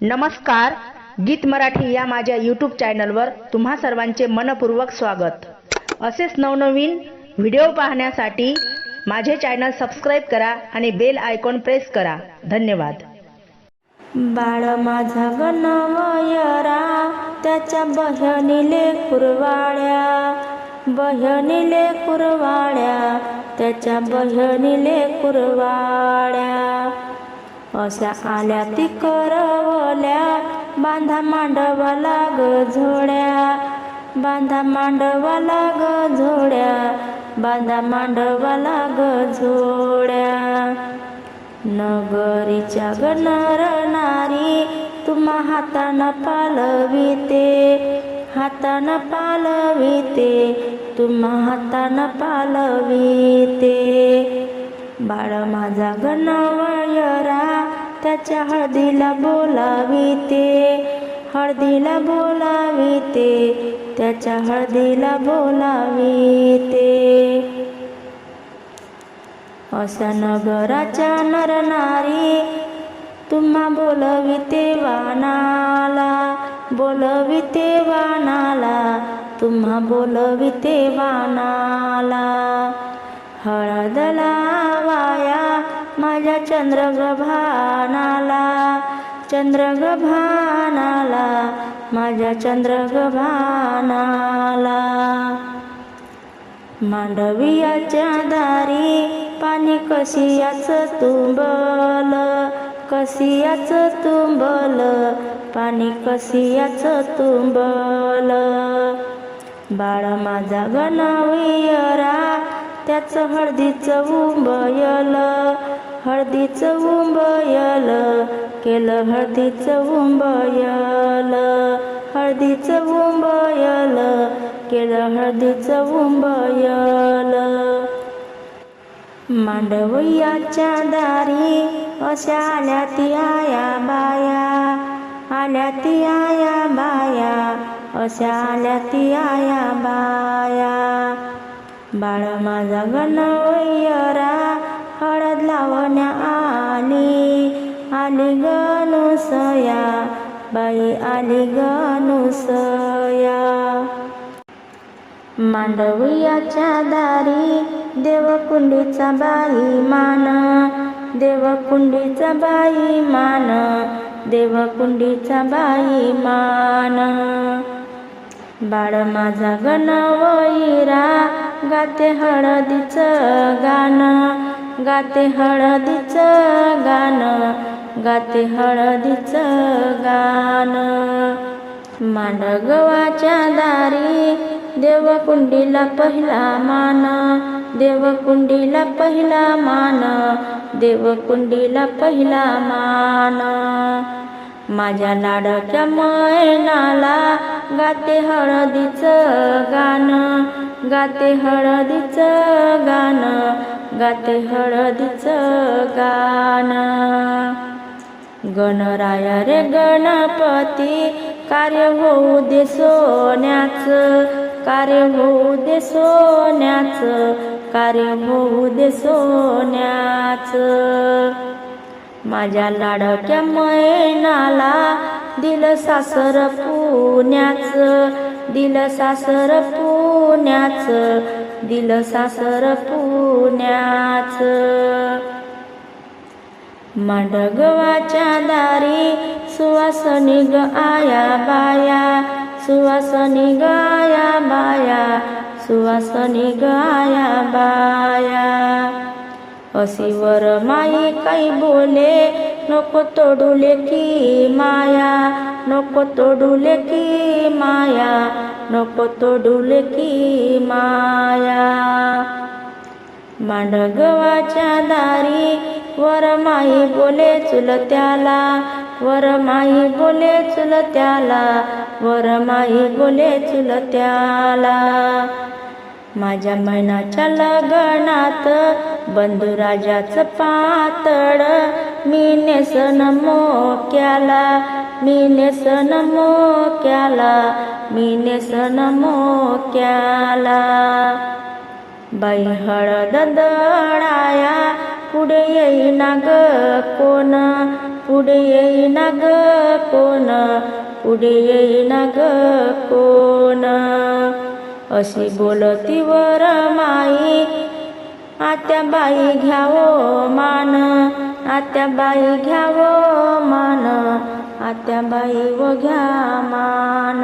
नमस्कार गीत मराठी या माझ्या यूट्यूब चॅनलवर तुम्हा सर्वांचे मनपूर्वक स्वागत. असेच नवनवीन व्हिडिओ पाहण्यासाठी माझे चॅनल सबस्क्राईब करा आणि बेल आयकॉन प्रेस करा. धन्यवाद. बाळ माझा गणवयरा त्याच्या बहिणीले कुरवाड्या. बहिणीले कुरवाळ्या त्याच्या बहिणीले कुरवाड्या. अशा आल्या ती करवल्या बांधा मांडवा लाग झोड्या. बांधा मांडवा लाग झोड्या बांधा मांडवा लाग झोड्या. नगरीच्या गणर नारी तुम्हा हातानं पालविते. हातानं पालविते तुम्हा हातानं पालविते. बाळ माझा गणवयरा त्याच्या हळदीला बोलाविते हळदीला बोलाविते त्याच्या हळदीला बोलाविते. असा नगराच्या नरनारी तुम्हा बोलविते वानाला बोलविते वानाला तुम्हा बोलविते वानाला. हळद लावाया माझ्या चंद्रगभानाला चंद्रगभानाला माझ्या चंद्रगभानाला. मांडवियाच्या दारी पाणी कशियाच तुंबल कशियाच तुंबल पाणी कशियाच तुंबल. बाळ माझा गणवियरा त्याचं हळदीचं उंबयल हळदीचं उंबयल केलं हळदीचं उंबयल हळदीचं उंबयल केलं हळदीचं उंबयल मांडवयाच्या दारी अशा आल्या ती आया बाया. आल्या ती आया बाया अशा आल्या ती आया बाया. बाळ माझा गणवयरा लावण्या आली. आली गणुसया बाई आली गणुसया मांडवियाच्या दारी देवकुंडीचा बाई मान. देवकुंडीचा बाई मान. देवकुंडीचा बाई मान. बाळ माझा गणवैरा गाते हळदीचं गाणं. गाते हळदीचं गाणं गाते हळदीचं गाणं. मांडगवाच्या दारी देवकुंडीला पहिला मान देवकुंडीला पहिला मान देवकुंडीला पहिला मान. माझ्या लाडक्या मैनाला गाते हळदीचं गाणं गाते हळदीचं गाणं. गाते हळदीचं गाणं. गणराया रे गणपती कार्य होऊ दे सोन्याचं कार्य होऊ दे सोन्याचं कार्य होऊ दे सोन्याचं. माझ्या लाडक्या मैनाला दिलं सासर पुण्याचं दिलं सासर पुण्याचं दिलं सासर पुण्याच मांडगवाच्या दारी सुवासनी ग आया बाया सुवासनी ग आया बाया सुवासनी ग आया बाया. अशी वर माई काही बोले नको तोडूले की माया नको तोडूले की माया नको तोडूले की माया. मांडगवाच्या दारी वर माई बोले चुलत्याला वर माई बोले चुलत्याला वर माई बोले चुलत्याला माझ्या मैनाच्या लग्नात बंधुराजाचं पातळ मी नेसन मोक्याला मी नेसन मोक्याला मी नेसन मोक्याला बाई हळद दडाया पुढे येईना ग कोण? पुढे येईना ग कोण? पुढे येईना ग कोण? अशी बोलती वर माई आत्याबाई घ्यावो आत्या बाई घ्याव मान आत्या बाई व घ्या मान.